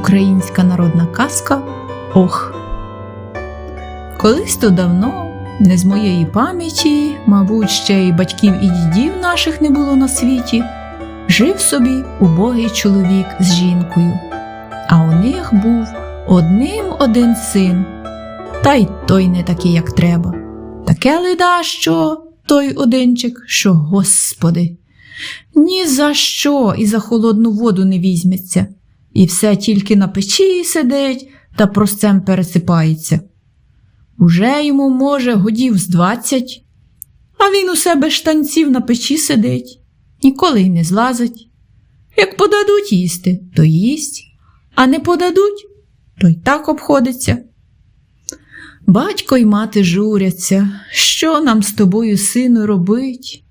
Українська народна казка Ох. Колись то давно, не з моєї пам'яті, мабуть, ще й батьків і дідів наших не було на світі, жив собі убогий чоловік з жінкою, а у них був одним один син, та й той не такий, як треба. Таке леда, що той одинчик, що господи. Ні за що і за холодну воду не візьметься, і все тільки на печі сидить та простцем пересипається. Уже йому, може, годів з двадцять, а він у себе штанців на печі сидить, ніколи й не злазить. Як подадуть їсти, то їсть, а не подадуть, то й так обходиться. Батько й мати журяться, що нам з тобою, сину, робить?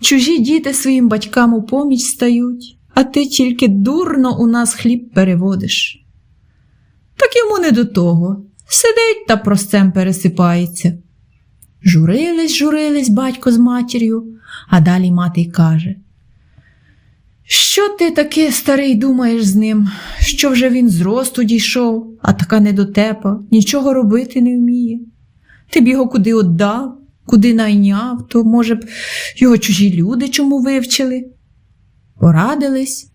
Чужі діти своїм батькам у поміч стають, а ти тільки дурно у нас хліб переводиш. Так йому не до того. Сидить та простцем пересипається. Журились, журились батько з матір'ю, а далі мати й каже. Що ти таки старий думаєш з ним, що вже він з росту дійшов, а така недотепа, нічого робити не вміє. Ти б його куди отдав, куди найняв, то, може б, його чужі люди чому вивчили. Порадились,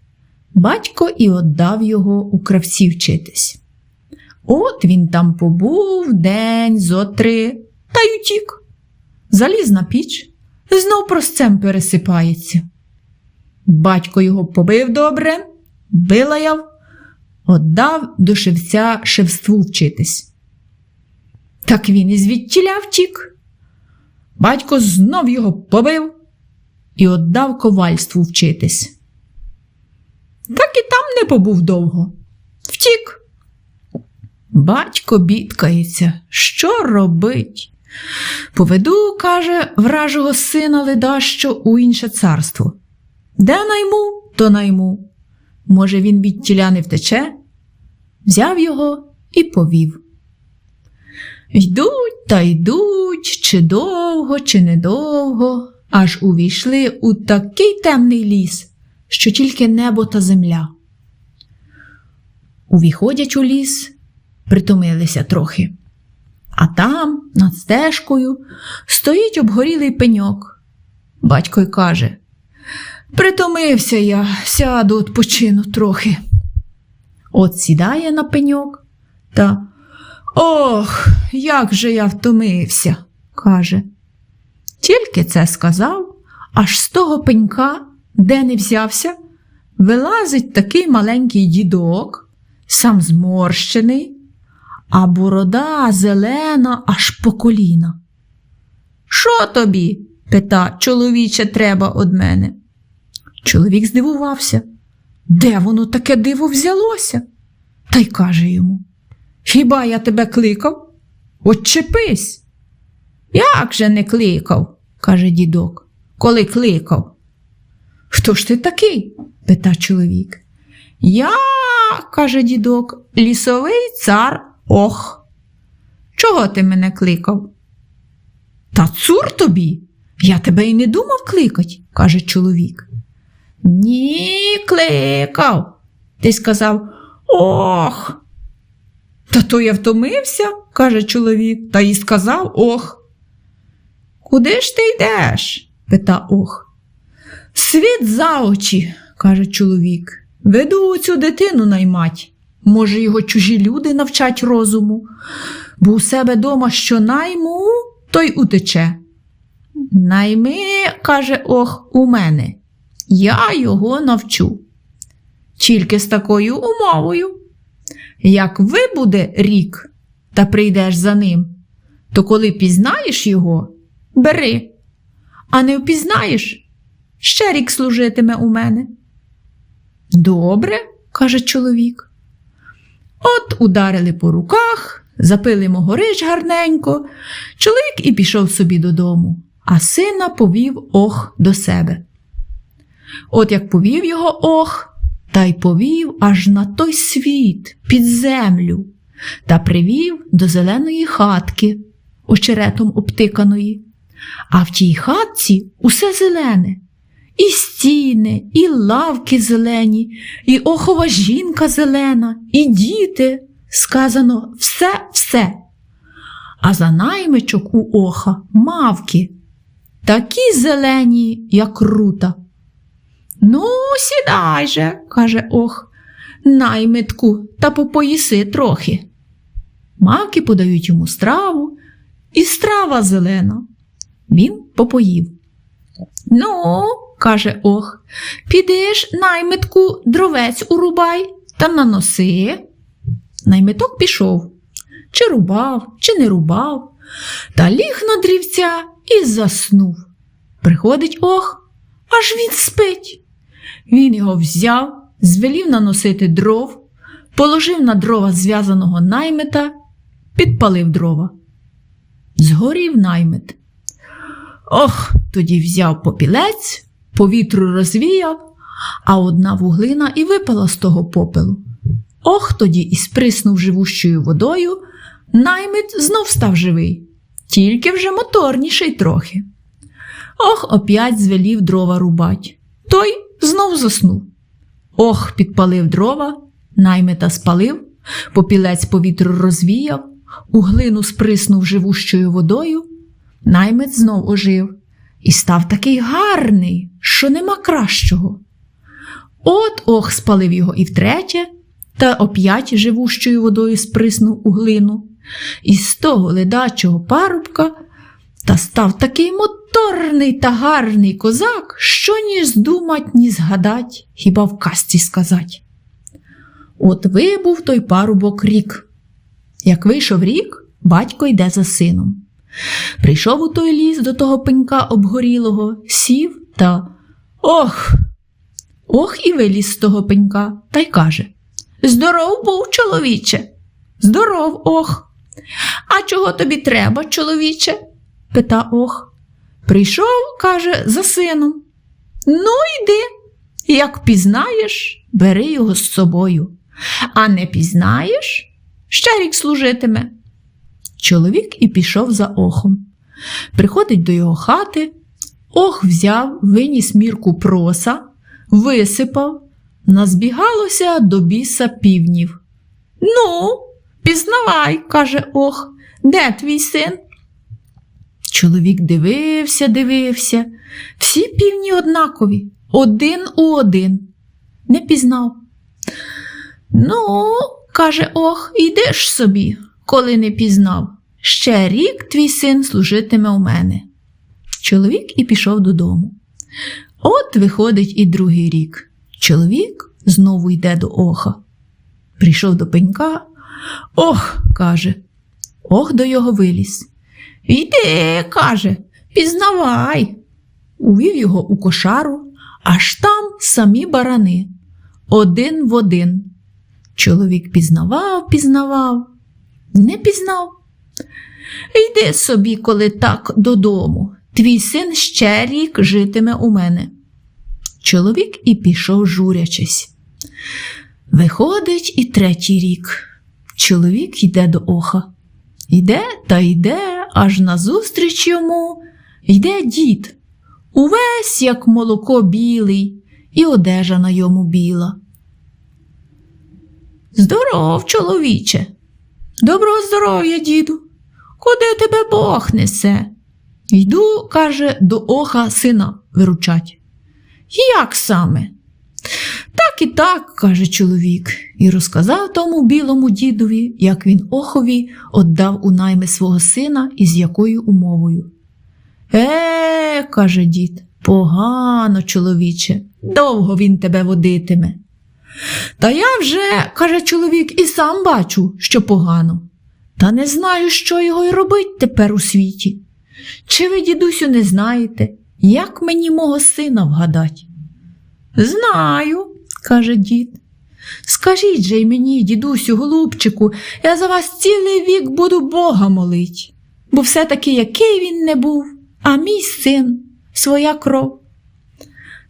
батько і отдав його у кравці вчитись. От він там побув день зо три та й утік. Заліз на піч, знов простцем пересипається. Батько його побив добре, вилаяв, отдав до шевця шевству вчитись. Так він і звідтіля втік. Батько знов його побив і отдав ковальству вчитись. Так і там не побув довго. Втік. Батько бідкається, що робить? Поведу, каже, вражого сина ледащо у інше царство. Де найму, то найму. Може, він від тіля не втече? Взяв його і повів. Йдуть та йдуть, чи довго, чи недовго, аж увійшли у такий темний ліс, що тільки небо та земля. Увіходять у ліс, притомилися трохи. А там, над стежкою, стоїть обгорілий пеньок. Батько й каже: Притомився я, сяду, відпочину трохи. От сідає на пеньок та Ох, як же я втомився, каже. Тільки це сказав, аж з того пенька, де не взявся, вилазить такий маленький дідок, сам зморщений, а борода зелена аж по коліна. Що тобі? пита, чоловіче, треба од мене. Чоловік здивувався. Де воно таке диво взялося? Та й каже йому Хіба я тебе кликав? Отчепись. Як же не кликав, каже дідок, коли кликав. Хто ж ти такий? пита чоловік. Я, каже дідок, лісовий цар ох. Чого ти мене кликав? Та цур тобі. Я тебе й не думав кликать, каже чоловік. Ні, кликав. Ти сказав ох. Та то я втомився, каже чоловік, та й сказав ох. Куди ж ти йдеш? пита ох. Світ за очі, каже чоловік. Веду цю дитину наймать. Може, його чужі люди навчать розуму, бо у себе дома що найму, то й утече. Найми, каже ох, у мене. Я його навчу. Тільки з такою умовою. Як вибуде рік та прийдеш за ним, то коли пізнаєш його, бери, а не впізнаєш, ще рік служитиме у мене. Добре, каже чоловік. От ударили по руках, запили могорич гарненько, чоловік і пішов собі додому, а сина повів ох до себе. От як повів його ох, та й повів аж на той світ під землю та привів до зеленої хатки, очеретом обтиканої. А в тій хатці усе зелене, і стіни, і лавки зелені, і охова жінка зелена, і діти. Сказано все, все. А за наймичок у оха мавки, такі зелені, як рута. Ну, сідай же, каже ох, наймитку, та попоїси трохи. Мавки подають йому страву, і страва зелена. Він попоїв. Ну, каже ох, підеш наймитку дровець урубай та наноси. Наймиток пішов. Чи рубав, чи не рубав, та ліг на дрівця і заснув. Приходить ох, аж він спить. Він його взяв, звелів наносити дров, положив на дрова зв'язаного наймита, підпалив дрова. Згорів наймит. Ох, тоді взяв попілець, повітру розвіяв, а одна вуглина і випала з того попелу. Ох, тоді і сприснув живущою водою, наймит знов став живий, тільки вже моторніший трохи. Ох, оп'ять звелів дрова рубать. Той знов заснув. Ох, підпалив дрова, наймита спалив, попілець повітру розвіяв, у глину сприснув живущою водою. Наймит знов ожив і став такий гарний, що нема кращого. От ох спалив його і втретє, та оп'ять живущою водою сприснув у глину, і з того ледачого парубка та став такий моторний та гарний козак, що ні здумать, ні згадать, хіба в казці сказать. От вибув той парубок рік. Як вийшов рік, батько йде за сином. Прийшов у той ліс до того пенька обгорілого, сів та ох. Ох і виліз з того пенька та й каже Здоров був, чоловіче. Здоров, ох. А чого тобі треба, чоловіче? пита ох. Прийшов, каже, за сином. Ну, йди. Як пізнаєш, бери його з собою. А не пізнаєш, ще рік служитиме. Чоловік і пішов за охом. Приходить до його хати, ох взяв, виніс мірку проса, висипав, назбігалося до біса півнів. Ну, пізнавай, каже ох, де твій син? Чоловік дивився, дивився, всі півні однакові, один у один. Не пізнав. Ну, каже ох, йдеш собі, коли не пізнав. Ще рік твій син служитиме у мене. Чоловік і пішов додому. От виходить і другий рік. Чоловік знову йде до оха. Прийшов до пенька. Ох, каже, ох до його виліз. Йди, каже, пізнавай. Увів його у кошару, аж там самі барани, один в один. Чоловік пізнавав, пізнавав, не пізнав. Йди собі, коли так, додому. Твій син ще рік житиме у мене. Чоловік і пішов, журячись. Виходить і третій рік. Чоловік йде до оха. Йде та йде, аж назустріч йому йде дід. Увесь, як молоко білий, і одежа на йому біла. Здоров, чоловіче. Доброго здоров'я, діду. Куди тебе Бог несе? Йду, каже, до оха сина виручать. Як саме? Так і так, каже чоловік, і розказав тому білому дідові, як він охові отдав у найми свого сина і з якою умовою. Е, каже дід, погано, чоловіче, довго він тебе водитиме. Та я вже, каже чоловік, і сам бачу, що погано. Та не знаю, що його й робить тепер у світі. Чи ви, дідусю, не знаєте, як мені мого сина вгадать? Знаю, каже дід. Скажіть же й мені, дідусю, голубчику, я за вас цілий вік буду Бога молить, бо все-таки який він не був, а мій син, своя кров.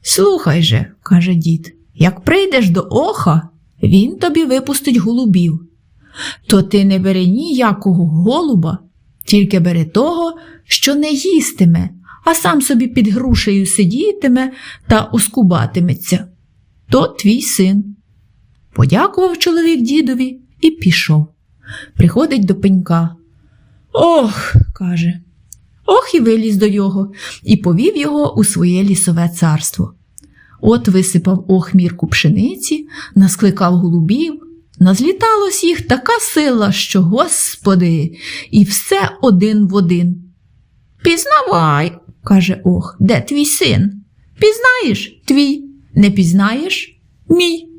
Слухай же, каже дід, як прийдеш до оха, він тобі випустить голубів. То ти не бери ніякого голуба, тільки бери того, що не їстиме, а сам собі під грушею сидітиме та ускубатиметься. То твій син. Подякував чоловік дідові і пішов. Приходить до пенька. Ох, каже. Ох, і виліз до його і повів його у своє лісове царство. От висипав охмірку пшениці, наскликав голубів, назліталось їх така сила, що, господи, і все один в один. Пізнавай, каже ох, де твій син? Пізнаєш твій, не пізнаєш мій.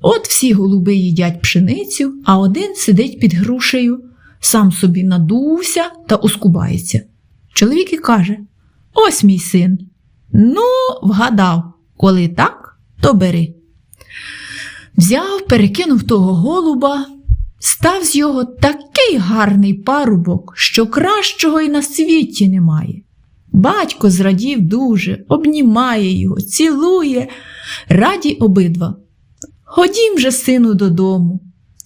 От всі голуби їдять пшеницю, а один сидить під грушею, сам собі надувся та ускубається. Чоловік і каже: Ось мій син. Ну, вгадав, коли так, то бери. Взяв, перекинув того голуба, став з його такий гарний парубок, що кращого й на світі немає. Батько зрадів дуже, обнімає його, цілує, раді обидва. Ходім же, сину, додому.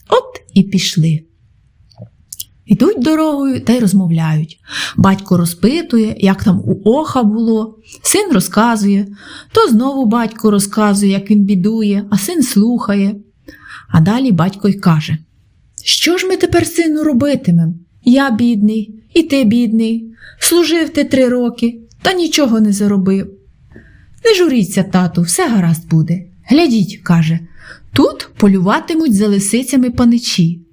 От і пішли. Йдуть дорогою та й розмовляють. Батько розпитує, як там у оха було. Син розказує, то знову батько розказує, як він бідує, а син слухає. А далі батько й каже: Що ж ми тепер, сину, робитимем? Я бідний, і ти бідний. Служив ти три роки, та нічого не заробив. Не журіться, тату, все гаразд буде. Глядіть, каже, тут полюватимуть за лисицями паничі.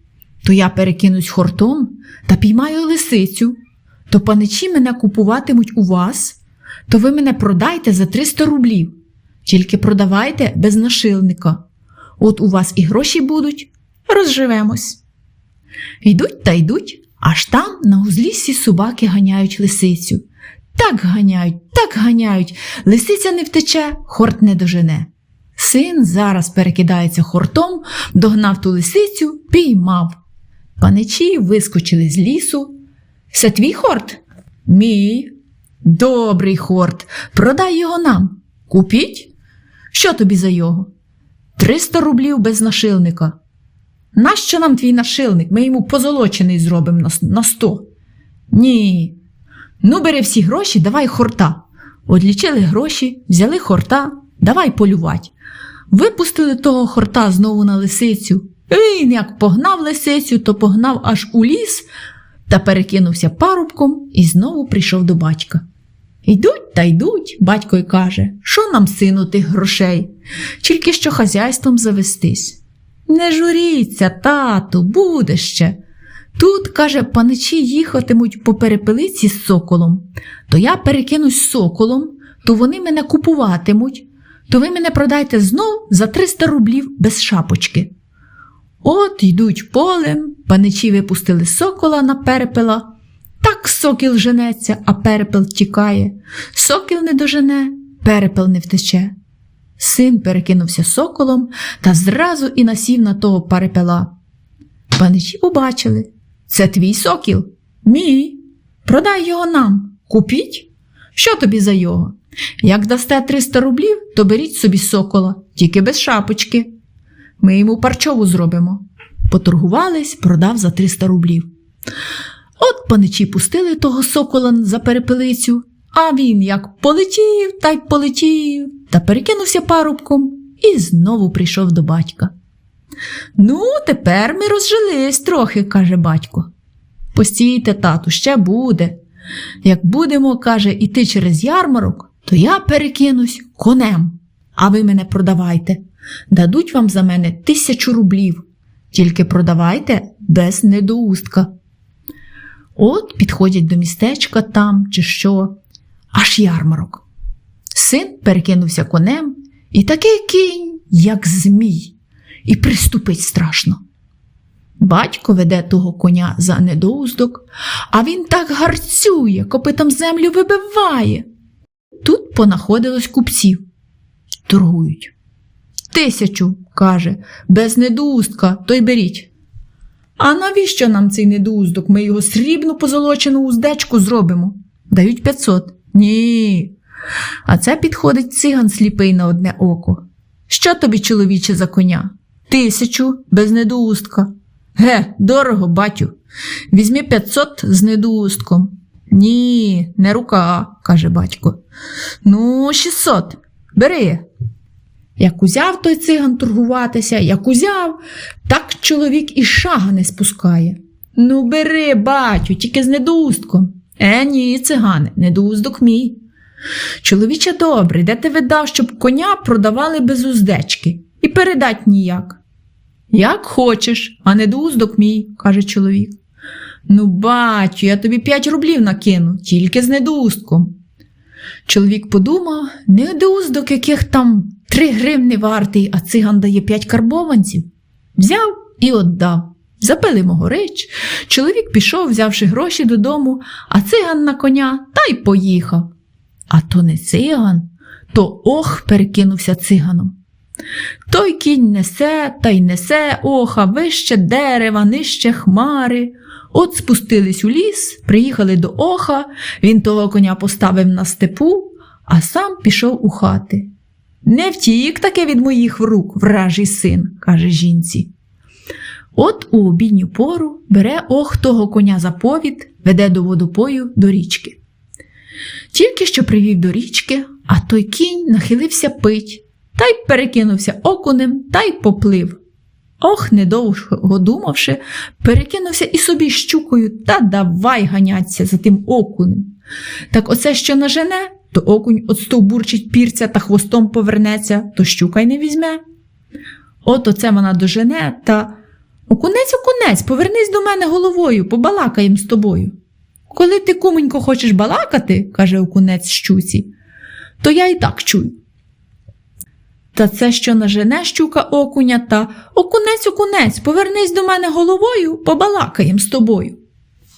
То я перекинусь хортом та піймаю лисицю, то паничі мене купуватимуть у вас, то ви мене продайте за 300 рублів. Тільки продавайте без нашильника. От у вас і гроші будуть, розживемось. Йдуть та йдуть, аж там на узліссі собаки ганяють лисицю. Так ганяють, так ганяють, лисиця не втече, хорт не дожене. Син зараз перекидається хортом, догнав ту лисицю, піймав. Паничі вискочили з лісу. Це твій хорт? Мій. Добрий хорт. Продай його нам. Купіть? Що тобі за його? Триста рублів без нашильника. Нащо нам твій нашильник? Ми йому позолочений зробимо на, сто. Ні. Ну, бери всі гроші, давай хорта. Одлічили гроші, взяли хорта, давай полювать. Випустили того хорта знову на лисицю. Він як погнав лисицю, то погнав аж у ліс та перекинувся парубком і знову прийшов до батька. Йдуть та йдуть, батько й каже, що нам, сину, тих грошей, тільки що хазяйством завестись. Не журіться, тату, буде ще. Тут, каже, паничі їхатимуть по перепелиці з соколом, то я перекинусь соколом, то вони мене купуватимуть, то ви мене продайте знов за 300 рублів без шапочки. От йдуть полем, паничі випустили сокола на перепела. Так сокіл женеться, а перепел тікає. Сокіл не дожене, перепел не втече. Син перекинувся соколом та зразу і насів на того перепела. Паничі побачили. Це твій сокіл? Мій. Продай його нам. Купіть. Що тобі за його? Як дасте 300 рублів, то беріть собі сокола, тільки без шапочки. Ми йому парчову зробимо. Поторгувались, продав за 300 рублів. От паничі пустили того сокола за перепелицю, а він як полетів та й полетів та перекинувся парубком і знову прийшов до батька. Ну, тепер ми розжились трохи, каже батько. Постійте, тату, ще буде. Як будемо, каже, іти через ярмарок, то я перекинусь конем, а ви мене продавайте. Дадуть вам за мене тисячу рублів. Тільки продавайте без недоустка. От підходять до містечка там чи що, аж ярмарок. Син перекинувся конем, і такий кінь, як змій, і приступить страшно. Батько веде того коня за недоуздок, а він так гарцює, копитом землю вибиває. Тут понаходилось купців. Торгують. Тисячу, каже, без недоустка, то й беріть. А навіщо нам цей недоуздок? Ми його срібну позолочену уздечку зробимо. Дають 500. Ні. А це підходить циган сліпий на одне око. Що тобі, чоловіче, за коня? Тисячу без недоустка. Ге, дорого, батю. Візьми 500 з недоустком. Ні, не рука, каже батько. Ну, 600, бери. Як узяв той циган торгуватися, як узяв, так чоловік і шага не спускає. Ну, бери, батю, тільки з недоустком. Е, ні, цигане, недоуздок мій. Чоловіче добрий, де ти видав, щоб коня продавали без уздечки і передать ніяк. Як хочеш, а недоуздок мій, каже чоловік. Ну, батю, я тобі п'ять рублів накину, тільки з недоустком. Чоловік подумав, недоуздок яких там три гривни вартий, а циган дає п'ять карбованців. Взяв і віддав. Запили могорич. Чоловік пішов, взявши гроші додому, а циган на коня та й поїхав. А то не циган, то ох перекинувся циганом. Той кінь несе та й несе оха вище дерева, нижче хмари. От спустились у ліс, приїхали до оха, він того коня поставив на степу, а сам пішов у хати. Не втік таке від моїх рук, вражий син, каже жінці. От у обідню пору бере ох того коня за повід, веде до водопою до річки. Тільки що привів до річки, а той кінь нахилився пить, та й перекинувся окунем та й поплив. Ох, недовго думавши, перекинувся і собі щукою та давай ганяться за тим окунем. Так оце що нажене, то окунь отстовбурчить пірця та хвостом повернеться, то щука й не візьме. От оце вона дожене та окунець, окунець, повернись до мене головою, побалакаєм з тобою. Коли ти, куменько, хочеш балакати, каже окунець щуці, то я і так чую. Та це, що нажене щука окуня, та окунець, окунець, повернись до мене головою, побалакаєм з тобою.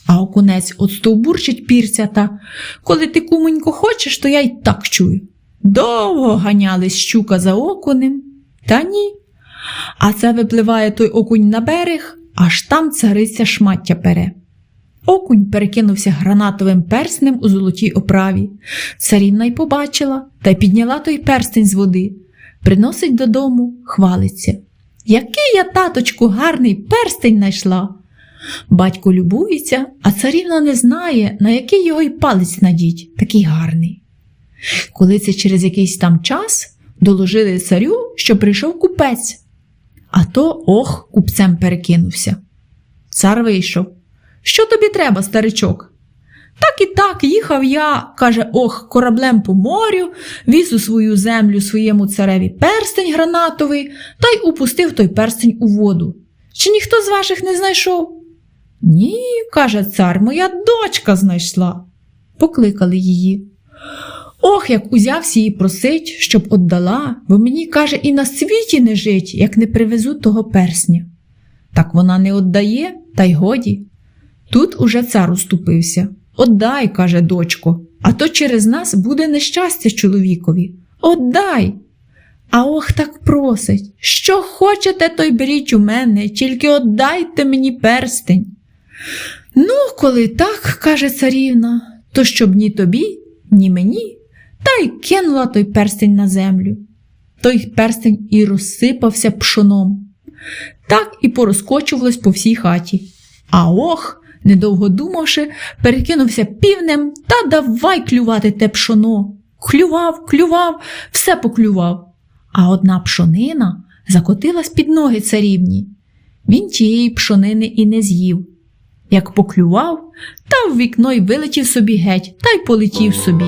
А окунець отстовбурчить пірця та коли ти, куменько, хочеш, то я й так чую. Довго ганялись щука за окунем, та ні. А це випливає той окунь на берег, аж там цариця шмаття пере. Окунь перекинувся гранатовим перснем у золотій оправі. Царівна й побачила та й підняла той перстень з води. Приносить додому, хвалиться. Який я, таточку, гарний перстень знайшла. Батько любується, а царівна не знає, на який його й палець надіть, такий гарний. Коли це через якийсь там час доложили царю, що прийшов купець, а то ох, купцем перекинувся. Цар вийшов. Що тобі треба, старичок? Так і так, їхав я, каже, ох, кораблем по морю, віз у свою землю своєму цареві перстень гранатовий та й упустив той перстень у воду. Чи ніхто з ваших не знайшов? Ні, каже цар, моя дочка знайшла. Покликали її. Ох, як узявся її просить, щоб отдала, бо мені, каже, і на світі не жить, як не привезу того персня. Так вона не отдає, та й годі. Тут уже цар уступився. Отдай, каже дочко, а то через нас буде нещастя чоловікові. Отдай. А ох так просить, що хочете, то й беріть у мене, тільки отдайте мені перстень. Ну, коли так, каже царівна, то щоб ні тобі, ні мені, та й кинула той перстень на землю. Той перстень і розсипався пшоном. Так і порозкочувалось по всій хаті. А ох, недовго думавши, перекинувся півнем та давай клювати те пшоно. Клював, клював, все поклював. А одна пшонина закотилась під ноги царівні. Він тієї пшонини і не з'їв. Як поклював, та в вікно й вилетів собі геть та й полетів собі.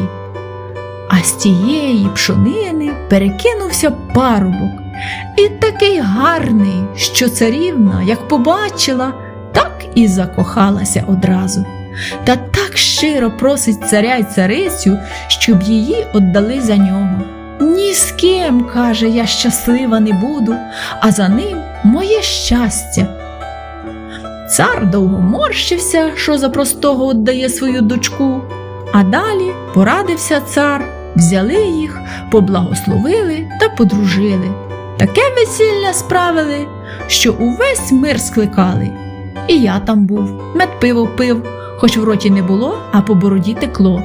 А з тієї пшонини перекинувся парубок. І такий гарний, що царівна, як побачила, так і закохалася одразу. Та так щиро просить царя й царицю, щоб її отдали за нього. Ні з ким, каже, я щаслива не буду, а за ним моє щастя. Цар довго морщився, що за простого віддає свою дочку, а далі порадився цар, взяли їх, поблагословили та подружили. Таке весілля справили, що увесь мир скликали. І я там був, мед пиво пив, хоч в роті не було, а по бороді текло.